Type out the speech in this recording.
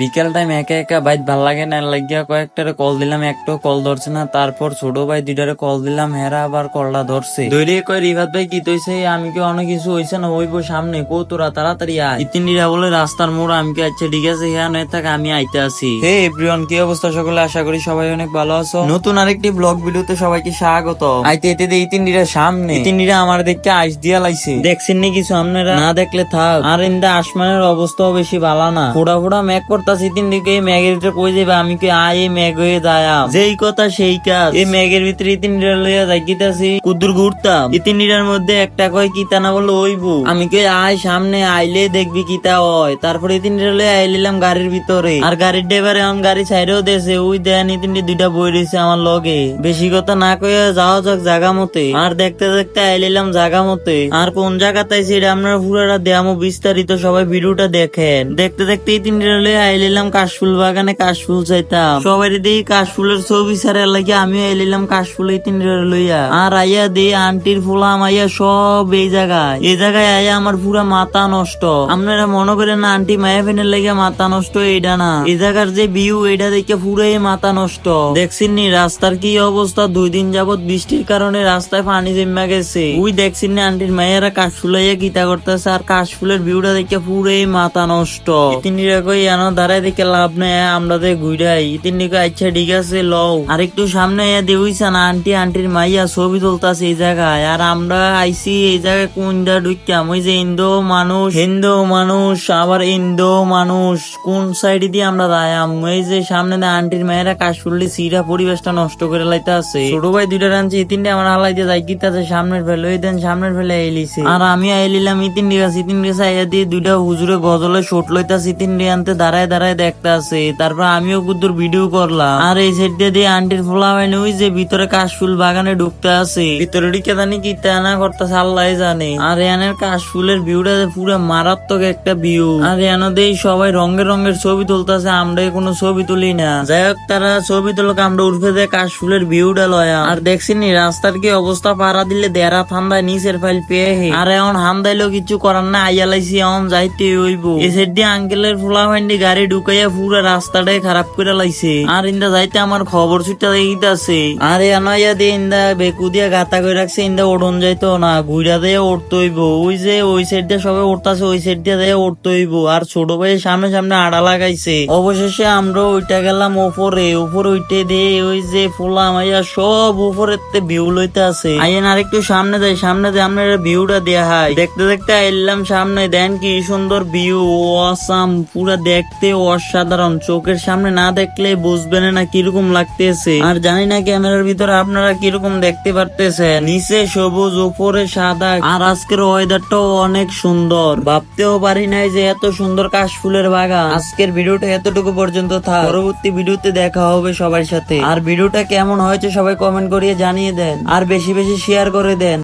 বিকেল টাইম একা একা বাইত ভালো লাগে না, লাগিয়া কয়েকটারে কল দিলাম, একটাও কল ধরছে না। তারপর ছোট ভাই দুইটারে কল দিলাম, হেরা আবার কলটা ধরছে। ধরে কয়, রিভাত ভাই, কি তৈছে? আমি কি অনেক কিছু হইছে না? হইবো সামনে কো তোরা, তাড়াতাড়ি আয়। ইতিনিরা বলে, রাস্তার মোড়, আমি কি আচ্ছা ঠিক আছে হ্যাঁ নয় থাক, আমি আইতে আসি। হে এভরিওয়ান, কি অবস্থা সকলে? আশা করি সবাই অনেক ভালো আছো। নতুন আরেকটি ব্লগ ভিডিওতে সবাইকে স্বাগত আইতে এতে দিয়ে ইতিনিরা সামনে। ইতিনিরা আমার দেখতে আইস দিয়া লাইছে। দেখছেন নি কিছু আপনারা না দেখলে থাক। আর ইন্দা আসমানের অবস্থাও বেশি ভালো না। ফোড়া ফোড়া ম্যাগ করতাছি তিন দিকে ম্যাগের ভিতরে কই যাবে আমি কি আয় এই ম্যাগ হয়ে দায়া যেই কথা সেই কাজ। এই ম্যাগের ভিতরে ইতিন লইয়া যাই কিতাছি কুদ্দুর ঘুরতাম। ইতিন মধ্যে একটা কয় কিতা না বলে ওইবু আমি কে আয় সামনে, আইলে দেখবি কিতা হয়। তারপরে ইতিন লইয়া আইলিলাম গাড়ির ভিতরে। আর গাড়ির ড্রাইভার এখন গাড়ি ছাইরেও দেছে। ওই দেন ইতিন দুইটা বই রয়েছে আমার লগে। বেশি কথা না কইয়া যাওয়া যাক জাগা মতে। আর দেখতে দেখতে আইলিলাম জাগা মতে। আর কোন জায়গাতে সেটা আপনারা পুরাটা দেয়ামো বিস্তারিত সবাই ভিডিওটা দেখেন। দেখতে দেখতে এই তিনটে লইয়া আইলিলাম কাশফুল বাগানে কাশফুল চাইতাম। সবাই দেখি কাশফুলের ছবি সারে লাগে আমিও আইলিলাম কাশফুল এই তিনটে লইয়া। আর আইয়া দে আন্টির ফুলাম আইয়া সব এই জায়গায়। এই জায়গায় আইয়া আমার পুরা মাথা নষ্ট। আপনারা মনে করেন না, আন্টি মায়া ফেনের লাগে মাথা নষ্ট এইটা না? এই জায়গার যে ভিউ এটা দেখে পুরাই মাথা নষ্ট। দেখছেন নি রাস্তার কি অবস্থা? দুই দিন যাবত বৃষ্টির কারণে রাস্তায় পানি জমা গেছে। ওই দেখছেন না আন্টির মায়েরা কাশফুলাইয়া কিতা করতেছে, আর কাশফুলের ভিউটা দেখে পুরাই মাথা নষ্ট। তিনি কই দাঁড়ায় দেখে লাভ নেই, আমরা দে ঘুরাই। কই আচ্ছা ঠিক আছে, লও। আর একটু সামনে দেউইছা না, আন্টি, আন্টির মাইয়া, ছবি তুলতাছে এই জায়গায়। আর আমরা আইসি এই জায়গায় কোন দা ঢুকতাম? ওই যে ইন্দো মানুষ। হিন্দু মানুষ, আবার ইন্দো মানুষ। কোন সাইড দিয়ে আমরা দায়াম এই যে সামনে দিয়ে আন্টির মায়েরা করলে সিরা পরিবেশটা নষ্ট করে লাইতে আছে ছোট ভাই দুইটা এই তিনটে আমার হালাইতে যাই কিতাছে সামনের ফেলে, ওই দেন সামনের ফেলে আইলিছে আর আমি আইলিলাম ইতিন গাছ ইতিন গাছ আইয়া দিয়ে দুইটা হুজুরে গজলে শোট লইতাছে ইতিন আনতে দাঁড়ায় দাঁড়ায় দাঁড়ায় দেখতে আছে তারপর আমিও কুদ্দুর ভিডিও করলাম। আর এই সাইড দিয়ে দিয়ে আন্টির ফোলা হয়নি ওই যে ভিতরে কাশফুল বাগানে ঢুকতে আছে ভিতরে ঢুকে জানি কি না করতেছে আল্লাহ জানে। আর এনের কাশফুলের ভিউটা পুরো মারাত্মক একটা ভিউ আর এনে দেই সবাই রঙের রঙের ছবি তুলতেছে আমরা কোনো ছবি তুলি না। যাই হোক, তারা ছবি তুলক, আমরা উঠে দেয় কাশফুলের ভিউটা লয়া আর। দেখছি নি রাস্তার কি অবস্থা? পাড়া দিলে দেরা ঠান্ডায় নিচের ফাইল পেয়ে আর এখন হামদাইলেও কিছু করার না আইয়া লাইছি, এখন যাইতে হইব। এসের দিয়ে আঙ্কেলের ফুলা ফাইন্ডি গাড়ি ঢুকাইয়া পুরো রাস্তাটাই খারাপ করে লাইছে। আর ইন্দা যাইতে আমার খবর ছুটটা দেখিতে আছে আর এনাইয়া দিয়ে ইন্দা, বেকু দিয়া গাতা করে রাখছে, ইন্দা ওড়ন যাইতো না ঘুরা দিয়ে উঠতে হইব। ওই যে ওই সাইড দিয়ে সবাই উঠতাছে ওই সাইড দিয়ে দিয়ে উঠতে হইব। আর ছোট ভাই সামনে সামনে আড়া লাগাইছে। অবশেষে আমরা ওইটা গেলাম ওপরে। ওপরে উঠে দিয়ে ওই যে ফুলা মাইয়া সব উপরে ভিউ লইতে আছে। আইয়েন আর একটু সামনে যাই সামনে দিয়ে আপনার ভিউটা দেয়া হয় দেখতে দেখতে আইলাম সামনে, দেন কি সুন্দর ভিউ অসাম পুরা দেখতে অসাধারণ। চোখের সামনে না দেখলে বুঝবেন না কীরকম লাগতেছে। আর জানি না ক্যামেরার ভিতরে আপনারা কীরকম দেখতে পারতেছেন। নিচে সবুজ, উপরে সাদা। আর আজকের ওয়েদারটাও অনেক সুন্দর। ভাবতেও পারি নাই যে এত সুন্দর কাশফুলের বাগান। আজকের ভিডিওটা এতটুকু পর্যন্ত থাক। পরবর্তী ভিডিওতে দেখা হবে সবার সাথে। আর ভিডিওটা কেমন হয়েছে সবাই কমেন্ট করিয়ে জানিয়ে দেন। আর বেশি বেশি শেয়ার করে দেন।